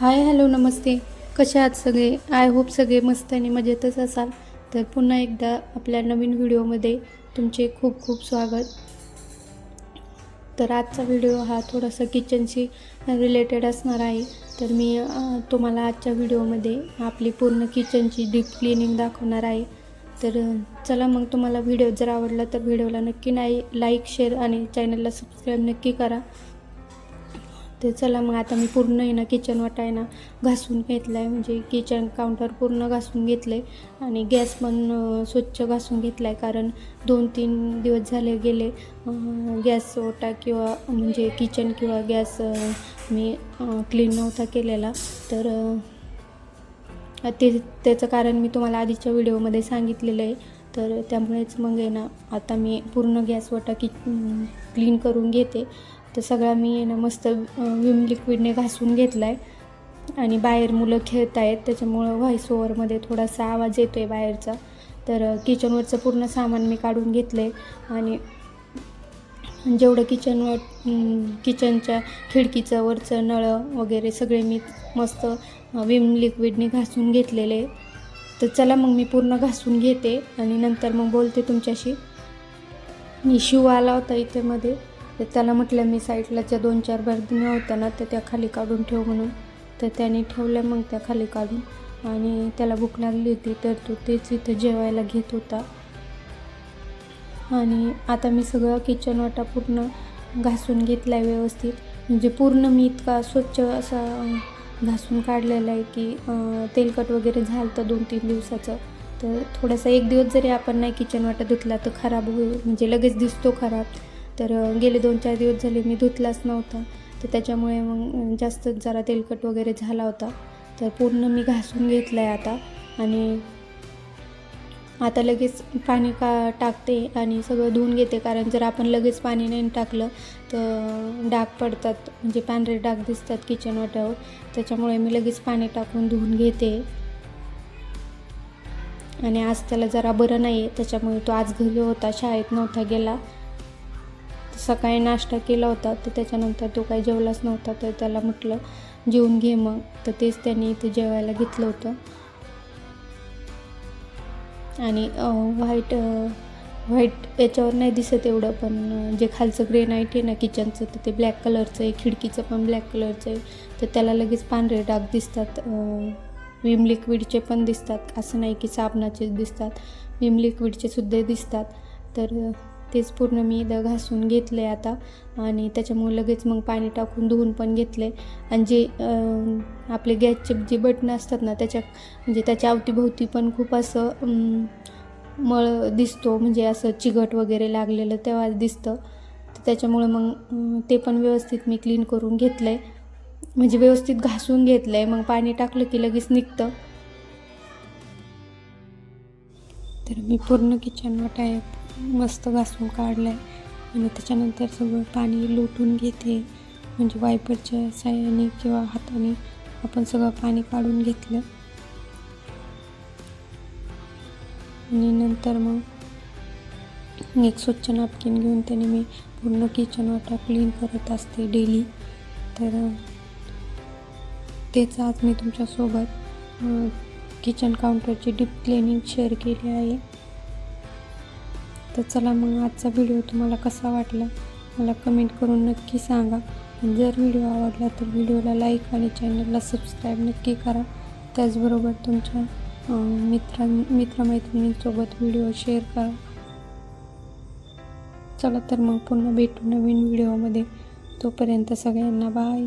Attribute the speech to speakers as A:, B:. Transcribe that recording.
A: Hi hello नमस्ते. कसे आहात सगळे? आय होप सगळे मस्त आणि मजेतच असाल. तर पुन्हा एकदा आपल्या नवीन व्हिडिओमध्ये तुमचे खूप खूप स्वागत. तर आजचा व्हिडिओ हा थोडासा किचनशी रिलेटेड असणार आहे. तर मी तुम्हाला आजच्या व्हिडिओमध्ये आपली पूर्ण किचनची डीप क्लिनिंग दाखवणार आहे. तर चला मग तुम्हाला व्हिडिओ जर आवडला तर व्हिडिओला नक्की नाही लाईक शेअर आणि चॅनलला सबस्क्राईब नक्की करा. तर चला मग आता मी पूर्ण आहे ना किचन वाटा आहे ना घासून घेतला आहे म्हणजे किचन काउंटर पूर्ण घासून घेतलं आहे आणि गॅस पण स्वच्छ घासून घेतला आहे कारण दोन तीन दिवस झाले गेले गॅस ओटा किंवा म्हणजे किचन किंवा गॅस मी क्लीन नव्हता केलेला. तर ते त्याचं कारण मी तुम्हाला आधीच्या व्हिडिओमध्ये सांगितलेलं आहे. तर त्यामुळेच मग आहे ना आता मी पूर्ण गॅस वाटा कि क्लीन करून घेते. तर सगळा मी ना मस्त विम लिक्विडने घासून घेतला आहे आणि बाहेर मुलं खेळत आहेत त्याच्यामुळं व्हॉइस ओव्हरमध्ये थोडासा आवाज येतो आहे बाहेरचा. तर किचनवरचं पूर्ण सामान मी काढून घेतलं आहे आणि जेवढं किचनवर किचनच्या खिडकीचं वरचं नळ वगैरे सगळे मी मस्त विम लिक्विडने घासून घेतलेले. तर चला मग मी पूर्ण घासून घेते आणि नंतर मग बोलते तुमच्याशी. मी शिव आला होता इथे मध्ये. तर त्याला म्हटलं मी साईडला ज्या दोन चार बर्दिन्या होत्या ना तर त्या खाली काढून ठेव म्हणून. तर त्याने ठेवल्या मग त्या खाली काढून. आणि त्याला भूक लागली होती तर तो तेच इथं जेवायला घेत होता. आणि आता मी सगळं किचन वाटा पूर्ण घासून घेतला आहे व्यवस्थित. म्हणजे पूर्ण मी इतका स्वच्छ असा घासून काढलेला आहे की तेलकट वगैरे झालं तर दोन तीन दिवसाचं. तर थोडासा एक दिवस जरी आपण नाही किचन वाटा धुतला तर खराब होईल. म्हणजे लगेच दिसतो खराब. तर गेले दोन चार दिवस झाले मी धुतलाच नव्हता. तर त्याच्यामुळे मग जास्त जास्तच जरा तेलकट वगैरे झाला होता. तर पूर्ण मी घासून घेतला आहे आता. आणि आता लगेच पाणी का टाकते आणि सगळं धुवून घेते. कारण जर आपण लगेच पाणी नाही टाकलं तर डाग पडतात. म्हणजे पांढरे डाग दिसतात किचन वाट्यावर. त्याच्यामुळे मी लगेच पाणी टाकून धुवून घेते. आणि आज त्याला जरा बरं नाही आहे त्याच्यामुळे तो आज घरी होता शाळेत नव्हता गेला. सकाळी नाश्ता केला होता तर त्याच्यानंतर तो काही जेवलाच नव्हता तर त्याला म्हटलं जेवून घे मग. तर तेच त्यांनी इथे जेवायला घेतलं होतं. आणि व्हाईट व्हाईट याच्यावर नाही दिसत एवढं पण जे खालचं ग्रेनाईट आहे ना किचनचं तर ते ब्लॅक कलरचं आहे खिडकीचं पण ब्लॅक कलरचं आहे. तर त्याला लगेच पांढरे डाग दिसतात विम लिक्विडचे पण दिसतात असं नाही की साबणाचेच दिसतात विम लिक्विडचे सुद्धा दिसतात. तर तेच पूर्ण मी इथं घासून घेतलं आहे आता. आणि त्याच्यामुळे लगेच मग पाणी टाकून धुवून पण घेतले आणि जे आपले गॅसचे जे बटणं असतात ना त्याच्या म्हणजे त्याच्या अवतीभोवती पण खूप असं मळ दिसतो. म्हणजे असं चिघट वगैरे लागलेलं तेव्हा दिसतं. तर त्याच्यामुळे मग ते पण व्यवस्थित मी क्लीन करून घेतलं आहे म्हणजे व्यवस्थित घासून घेतलं आहे मग पाणी टाकलं की लगेच निघतं. तर मी पूर्ण किचन वाटा मस्त घासून काढलं आहे आणि त्याच्यानंतर सगळं पाणी लोटून घेते. म्हणजे वायपरच्या साह्याने किंवा हाताने आपण सगळं पाणी काढून घेतलं. आणि नंतर मग एक स्वच्छ नापकिन घेऊन त्याने मी पूर्ण किचन वाटा क्लीन करत असते डेली तर तेच आज मी तुमच्यासोबत किचन काउंटरची डीप क्लिनिंग शेअर केली आहे. तर चला मग आजचा व्हिडिओ तुम्हाला कसा वाटला मला कमेंट करून नक्की सांगा. जर व्हिडिओ आवडला तर व्हिडिओला लाईक आणि चॅनलला सबस्क्राईब नक्की करा. त्याचबरोबर तुमच्या मित्र मित्रमैत्रिणींसोबत व्हिडिओ शेअर करा. चला तर मग पुन्हा भेटू नवीन व्हिडिओमध्ये तोपर्यंत सगळ्यांना बाय